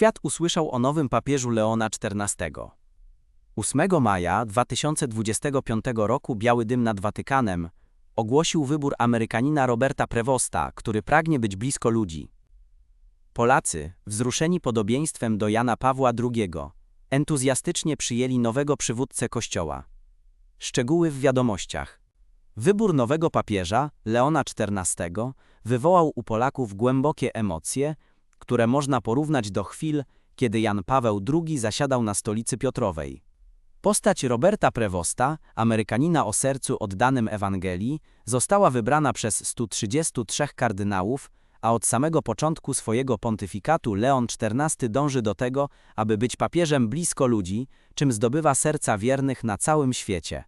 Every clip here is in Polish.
świat usłyszał o nowym papieżu Leona XIV. 8 maja 2025 roku Biały Dym nad Watykanem ogłosił wybór Amerykanina Roberta Prevosta, który pragnie być blisko ludzi. Polacy, wzruszeni podobieństwem do Jana Pawła II, entuzjastycznie przyjęli nowego przywódcę Kościoła. Szczegóły w wiadomościach. Wybór nowego papieża, Leona XIV, wywołał u Polaków głębokie emocje, które można porównać do chwil, kiedy Jan Paweł II zasiadał na stolicy Piotrowej. Postać Roberta Prevosta, Amerykanina o sercu oddanym Ewangelii, została wybrana przez 133 kardynałów, a od samego początku swojego pontyfikatu Leon XIV dąży do tego, aby być papieżem blisko ludzi, czym zdobywa serca wiernych na całym świecie.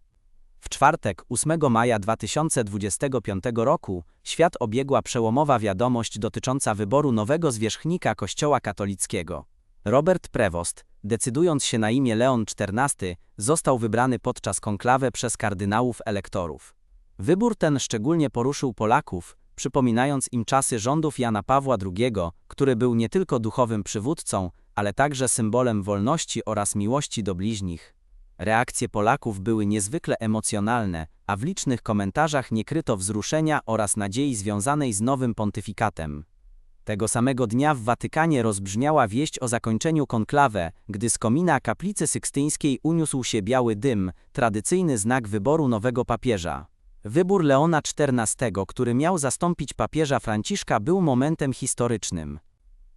W czwartek, 8 maja 2025 roku, świat obiegła przełomowa wiadomość dotycząca wyboru nowego zwierzchnika Kościoła katolickiego. Robert Prevost, decydując się na imię Leon XIV, został wybrany podczas konklawy przez kardynałów elektorów. Wybór ten szczególnie poruszył Polaków, przypominając im czasy rządów Jana Pawła II, który był nie tylko duchowym przywódcą, ale także symbolem wolności oraz miłości do bliźnich. Reakcje Polaków były niezwykle emocjonalne, a w licznych komentarzach nie kryto wzruszenia oraz nadziei związanej z nowym pontyfikatem. Tego samego dnia w Watykanie rozbrzmiała wieść o zakończeniu konklawę, gdy z komina kaplicy sykstyńskiej uniósł się biały dym, tradycyjny znak wyboru nowego papieża. Wybór Leona XIV, który miał zastąpić papieża Franciszka, był momentem historycznym.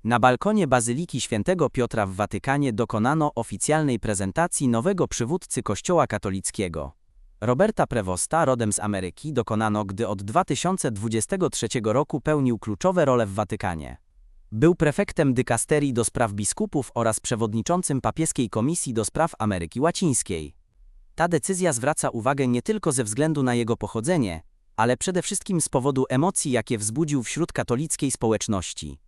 Na balkonie Bazyliki Świętego Piotra w Watykanie dokonano oficjalnej prezentacji nowego przywódcy Kościoła katolickiego. Roberta Prevosta, rodem z Ameryki, dokonano, gdy od 2023 roku pełnił kluczowe role w Watykanie. Był prefektem dykasterii do spraw biskupów oraz przewodniczącym papieskiej komisji do spraw Ameryki Łacińskiej. Ta decyzja zwraca uwagę nie tylko ze względu na jego pochodzenie, ale przede wszystkim z powodu emocji, jakie wzbudził wśród katolickiej społeczności.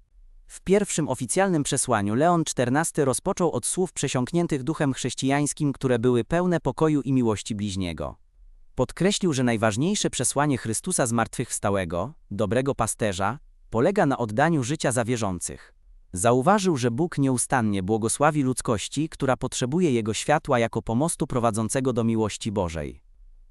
W pierwszym oficjalnym przesłaniu Leon XIV rozpoczął od słów przesiąkniętych duchem chrześcijańskim, które były pełne pokoju i miłości bliźniego. Podkreślił, że najważniejsze przesłanie Chrystusa zmartwychwstałego, dobrego pasterza, polega na oddaniu życia za wierzących. Zauważył, że Bóg nieustannie błogosławi ludzkości, która potrzebuje Jego światła jako pomostu prowadzącego do miłości Bożej.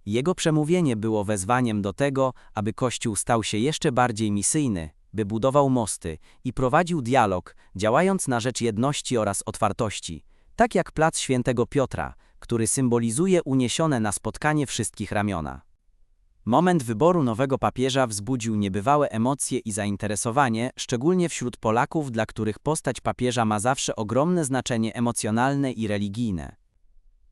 Jego przemówienie było wezwaniem do tego, aby Kościół stał się jeszcze bardziej misyjny, by budował mosty i prowadził dialog, działając na rzecz jedności oraz otwartości, tak jak plac Świętego Piotra, który symbolizuje uniesione na spotkanie wszystkich ramiona. Moment wyboru nowego papieża wzbudził niebywałe emocje i zainteresowanie, szczególnie wśród Polaków, dla których postać papieża ma zawsze ogromne znaczenie emocjonalne i religijne.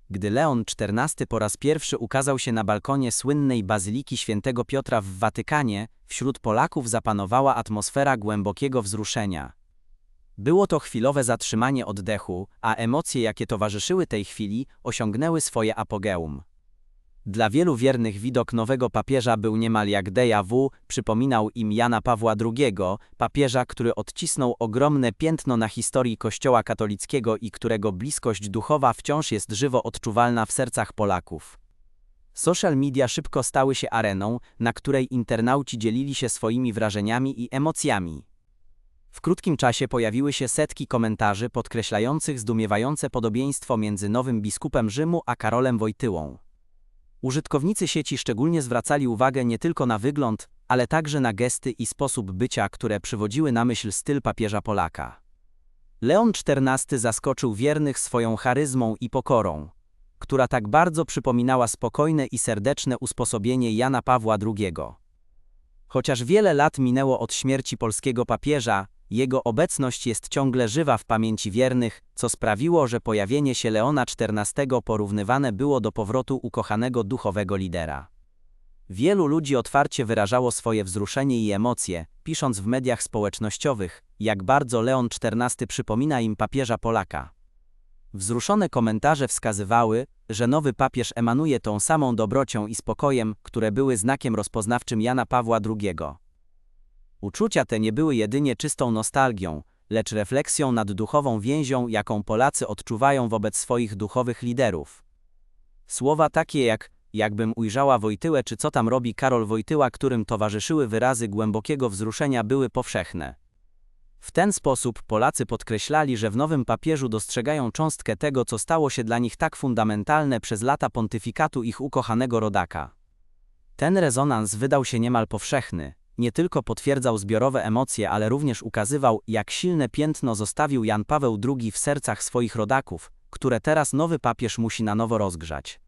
Gdy Leon XIV po raz pierwszy ukazał się na balkonie słynnej Bazyliki Świętego Piotra w Watykanie, wśród Polaków zapanowała atmosfera głębokiego wzruszenia. Było to chwilowe zatrzymanie oddechu, a emocje, jakie towarzyszyły tej chwili, osiągnęły swoje apogeum. Dla wielu wiernych widok nowego papieża był niemal jak déjà vu, przypominał im Jana Pawła II, papieża, który odcisnął ogromne piętno na historii Kościoła katolickiego i którego bliskość duchowa wciąż jest żywo odczuwalna w sercach Polaków. Social media szybko stały się areną, na której internauci dzielili się swoimi wrażeniami i emocjami. W krótkim czasie pojawiły się setki komentarzy podkreślających zdumiewające podobieństwo między nowym biskupem Rzymu a Karolem Wojtyłą. Użytkownicy sieci szczególnie zwracali uwagę nie tylko na wygląd, ale także na gesty i sposób bycia, które przywodziły na myśl styl papieża Polaka. Leon XIV zaskoczył wiernych swoją charyzmą i pokorą, która tak bardzo przypominała spokojne i serdeczne usposobienie Jana Pawła II. Chociaż wiele lat minęło od śmierci polskiego papieża, jego obecność jest ciągle żywa w pamięci wiernych, co sprawiło, że pojawienie się Leona XIV porównywane było do powrotu ukochanego duchowego lidera. Wielu ludzi otwarcie wyrażało swoje wzruszenie i emocje, pisząc w mediach społecznościowych, jak bardzo Leon XIV przypomina im papieża Polaka. Wzruszone komentarze wskazywały, że nowy papież emanuje tą samą dobrocią i spokojem, które były znakiem rozpoznawczym Jana Pawła II. Uczucia te nie były jedynie czystą nostalgią, lecz refleksją nad duchową więzią, jaką Polacy odczuwają wobec swoich duchowych liderów. Słowa takie jak jakbym ujrzała Wojtyłę czy co tam robi Karol Wojtyła, którym towarzyszyły wyrazy głębokiego wzruszenia były powszechne. W ten sposób Polacy podkreślali, że w nowym papieżu dostrzegają cząstkę tego, co stało się dla nich tak fundamentalne przez lata pontyfikatu ich ukochanego rodaka. Ten rezonans wydał się niemal powszechny, nie tylko potwierdzał zbiorowe emocje, ale również ukazywał, jak silne piętno zostawił Jan Paweł II w sercach swoich rodaków, które teraz nowy papież musi na nowo rozgrzać.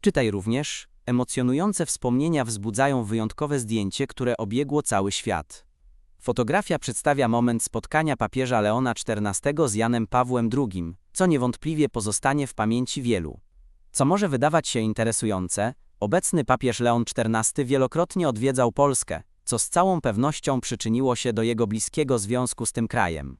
Czytaj również, emocjonujące wspomnienia wzbudzają wyjątkowe zdjęcie, które obiegło cały świat. Fotografia przedstawia moment spotkania papieża Leona XIV z Janem Pawłem II, co niewątpliwie pozostanie w pamięci wielu. Co może wydawać się interesujące, obecny papież Leon XIV wielokrotnie odwiedzał Polskę, co z całą pewnością przyczyniło się do jego bliskiego związku z tym krajem.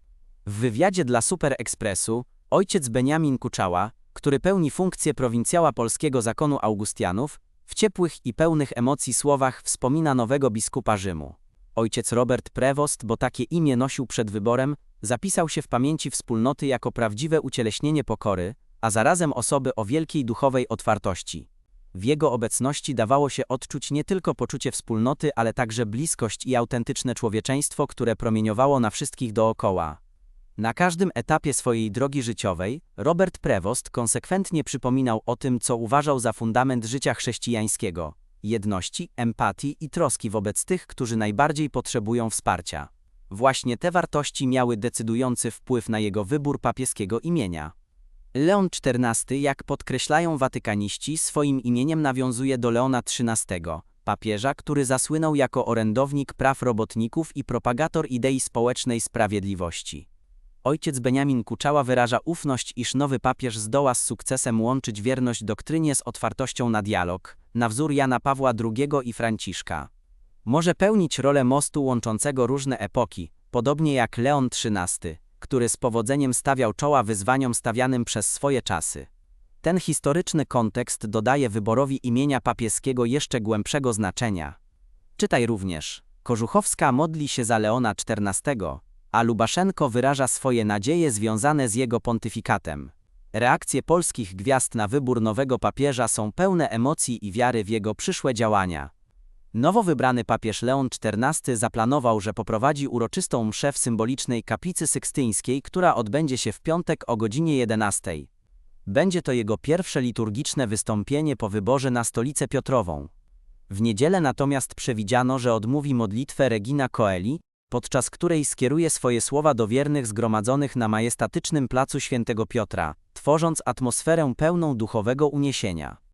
W wywiadzie dla Super Expressu ojciec Beniamin Kuczała, który pełni funkcję prowincjała polskiego zakonu Augustianów, w ciepłych i pełnych emocji słowach wspomina nowego biskupa Rzymu. Ojciec Robert Prevost, bo takie imię nosił przed wyborem, zapisał się w pamięci wspólnoty jako prawdziwe ucieleśnienie pokory, a zarazem osoby o wielkiej duchowej otwartości. W jego obecności dawało się odczuć nie tylko poczucie wspólnoty, ale także bliskość i autentyczne człowieczeństwo, które promieniowało na wszystkich dookoła. Na każdym etapie swojej drogi życiowej Robert Prevost konsekwentnie przypominał o tym, co uważał za fundament życia chrześcijańskiego jedności, empatii i troski wobec tych, którzy najbardziej potrzebują wsparcia. Właśnie te wartości miały decydujący wpływ na jego wybór papieskiego imienia. Leon XIV, jak podkreślają watykaniści, swoim imieniem nawiązuje do Leona XIII, papieża, który zasłynął jako orędownik praw robotników i propagator idei społecznej sprawiedliwości. Ojciec Beniamin Kuczała wyraża ufność, iż nowy papież zdoła z sukcesem łączyć wierność doktrynie z otwartością na dialog, na wzór Jana Pawła II i Franciszka. Może pełnić rolę mostu łączącego różne epoki, podobnie jak Leon XIII, który z powodzeniem stawiał czoła wyzwaniom stawianym przez swoje czasy. Ten historyczny kontekst dodaje wyborowi imienia papieskiego jeszcze głębszego znaczenia. Czytaj również, Kożuchowska modli się za Leona XIV, a Lubaszenko wyraża swoje nadzieje związane z jego pontyfikatem. Reakcje polskich gwiazd na wybór nowego papieża są pełne emocji i wiary w jego przyszłe działania. Nowo wybrany papież Leon XIV zaplanował, że poprowadzi uroczystą mszę w symbolicznej kaplicy sykstyńskiej, która odbędzie się w piątek o godzinie 11. Będzie to jego pierwsze liturgiczne wystąpienie po wyborze na stolicę Piotrową. W niedzielę natomiast przewidziano, że odmówi modlitwę Regina Coeli, podczas której skieruje swoje słowa do wiernych zgromadzonych na majestatycznym placu Świętego Piotra, tworząc atmosferę pełną duchowego uniesienia.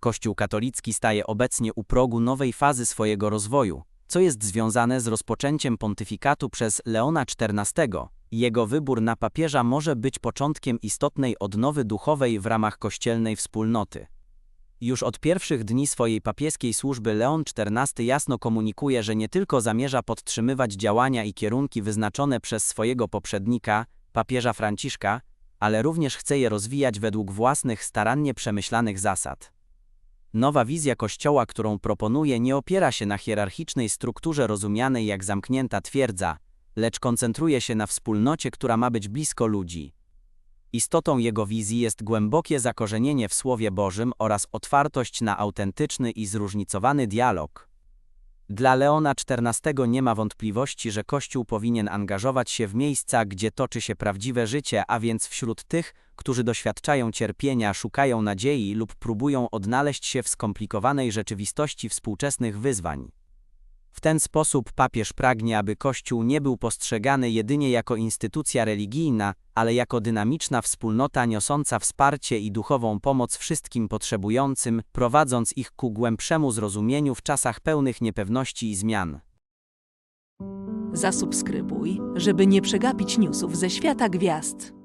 Kościół katolicki staje obecnie u progu nowej fazy swojego rozwoju, co jest związane z rozpoczęciem pontyfikatu przez Leona XIV. Jego wybór na papieża może być początkiem istotnej odnowy duchowej w ramach kościelnej wspólnoty. Już od pierwszych dni swojej papieskiej służby Leon XIV jasno komunikuje, że nie tylko zamierza podtrzymywać działania i kierunki wyznaczone przez swojego poprzednika, papieża Franciszka, ale również chce je rozwijać według własnych, starannie przemyślanych zasad. Nowa wizja Kościoła, którą proponuje, nie opiera się na hierarchicznej strukturze rozumianej jak zamknięta twierdza, lecz koncentruje się na wspólnocie, która ma być blisko ludzi. Istotą jego wizji jest głębokie zakorzenienie w Słowie Bożym oraz otwartość na autentyczny i zróżnicowany dialog. Dla Leona XIV nie ma wątpliwości, że Kościół powinien angażować się w miejsca, gdzie toczy się prawdziwe życie, a więc wśród tych, którzy doświadczają cierpienia, szukają nadziei lub próbują odnaleźć się w skomplikowanej rzeczywistości współczesnych wyzwań. W ten sposób papież pragnie, aby Kościół nie był postrzegany jedynie jako instytucja religijna, ale jako dynamiczna wspólnota niosąca wsparcie i duchową pomoc wszystkim potrzebującym, prowadząc ich ku głębszemu zrozumieniu w czasach pełnych niepewności i zmian. Zasubskrybuj, żeby nie przegapić newsów ze świata gwiazd.